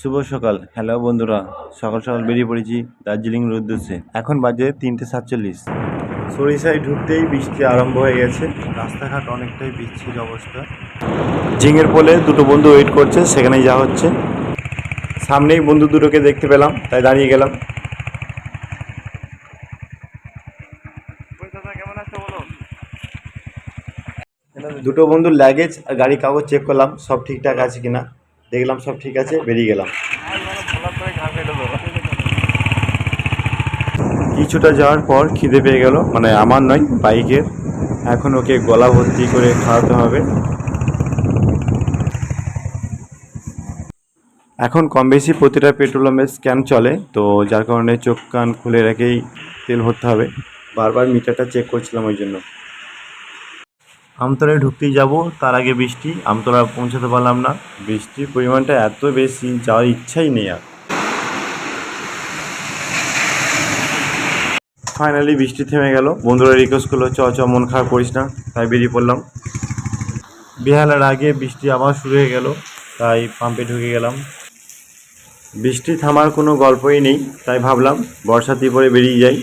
শুভ সকাল। হ্যালো বন্ধুরা, সকাল সকাল বেরিয়ে পড়েছি দার্জিলিংয়ের উদ্দেশ্যে। এখন বাজে তিনটে সাতচল্লিশ। সরিষায় ঢুকতেই বৃষ্টি আরম্ভ হয়ে গেছে। রাস্তাঘাট অনেকটাই বিচ্ছির অবস্থা। ঝিঙের পোলে দুটো বন্ধু ওয়েট করছে, সেখানেই যা হচ্ছে। সামনেই বন্ধু দুটোকে দেখতে পেলাম, তাই দাঁড়িয়ে গেলাম। দুটো বন্ধুর লাগেজ আর গাড়ির কাগজ চেক করলাম, সব ঠিকঠাক আছে কিনা। দেখলাম সব ঠিক আছে, বেরিয়ে গেলাম। কিছুটা যাওয়ার পর খিদে পেয়ে গেল মানে আমার নয়, বাইকের। এখন ওকে গলা ভর্তি করে খাওয়াতে হবে। এখন কম বেশি প্রতিটা পেট্রোল পাম্পে স্ক্যান চলে, তো যার কারণে চোখ কান খুলে রেখেই তেল ভরতে হবে। বারবার মিটারটা চেক করছিলাম ওই জন্য। আমতলায় ঢুকতেই যাব, তার আগে বৃষ্টি, আমতলা পৌঁছাতে পারলাম না। বৃষ্টির পরিমাণটা এত বেশি, যাওয়ার ইচ্ছাই নেই আর। ফাইনালি বৃষ্টি থেমে গেল। বন্ধুরা রিকোয়েস্ট করল চ চ, মন খারাপ করিস না। তাই বেরিয়ে পড়লাম। বেহালার আগে বৃষ্টি আবার শুরু হয়ে গেল, তাই পাম্পে ঢুকে গেলাম। বৃষ্টি থামার কোনো গল্পই নেই, তাই ভাবলাম বর্ষাতি পরে বেরিয়ে যাই।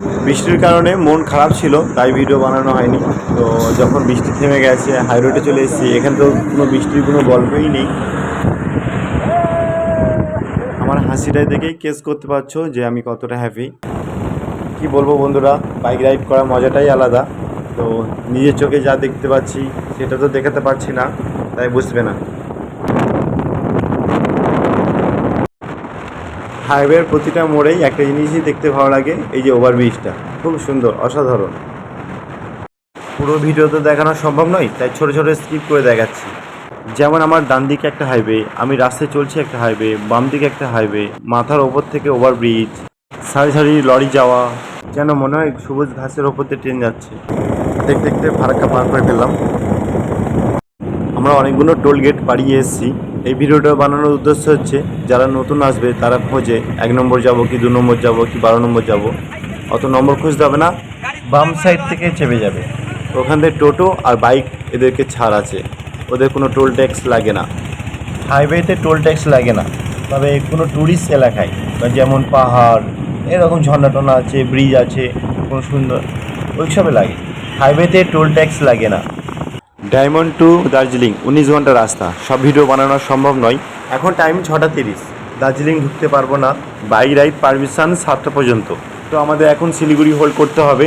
বৃষ্টির কারণে মন খারাপ ছিল, তাই ভিডিও বানানো হয়নি। তো যখন বৃষ্টি থেমে গেছে হাই রোডে চলে এসেছি, এখানে তো কোনো বৃষ্টির কোনো গল্পই নেই। আমার হাসিটাই দেখেই কেস করতে পারছ যে আমি কতটা হ্যাপি কি বলব বন্ধুরা বাইক রাইড করার মজাটাই আলাদা। তো নিজের চোখে যা দেখতে পাচ্ছি, সেটা তো দেখাতে পারছি না, তাই বুঝবে না। হাইওয়ের প্রতিটা মোড়েই একটা জিনিসই দেখতে ভালো লাগে, এই যে ওভারব্রিজটা। খুব সুন্দর, অসাধারণ। পুরো ভিডিও তো দেখানো সম্ভব নয়, তাই ছোটো ছোটো স্কিপ করে দেখাচ্ছি। যেমন আমার ডান দিকে একটা হাইওয়ে, আমি রাস্তায় চলছি একটা হাইওয়ে, বাম দিকে একটা হাইওয়ে, মাথার ওপর থেকে ওভারব্রিজ, সারি সারি লরি যাওয়া, যেন মনে হয় সবুজ ঘাসের ওপর দিয়ে ট্রেন যাচ্ছে। দেখতে দেখতে ফারাক্কা পার করে ফেললাম। আমরা অনেকগুলো টোল গেট পাড়িয়ে এসেছি। এই ভিডিওটা বানানোর উদ্দেশ্য হচ্ছে, যারা নতুন আসবে, তারা খোঁজে, এক নম্বর যাব কি, দু নম্বর যাব কি, বারো নম্বর যাব। অত নম্বর খুঁজতে হবে না, বাম সাইড থেকে চেপে যাবে। ওখান থেকে টোটো আর বাইক এদেরকে ছাড় আছে। ওদের কোনো টোল ট্যাক্স লাগে না। হাইওয়েতে টোল ট্যাক্স লাগে না। তবে কোনো ট্যুরিস্ট এলাকায় যেমন পাহাড়, এরকম ঝর্ণা টর্ণা আছে, ব্রিজ আছে, কোনো সুন্দর, ওইসবে লাগে। হাইওয়েতে টোল ট্যাক্স লাগে না। ডায়মন্ড টু দার্জিলিং, উনিশ ঘণ্টা রাস্তা। সব ভিডিও বানানো সম্ভব নয়। এখন টাইম ছটা তিরিশ। দার্জিলিং ঢুকতে পারব না। বাইক রাইড পারমিশন সাতটা পর্যন্ত। তো আমাদের এখন শিলিগুড়ি হোল্ড করতে হবে।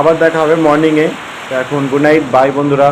আবার দেখা হবে মর্নিংয়ে। তো এখন গুড নাইট, বাই বন্ধুরা।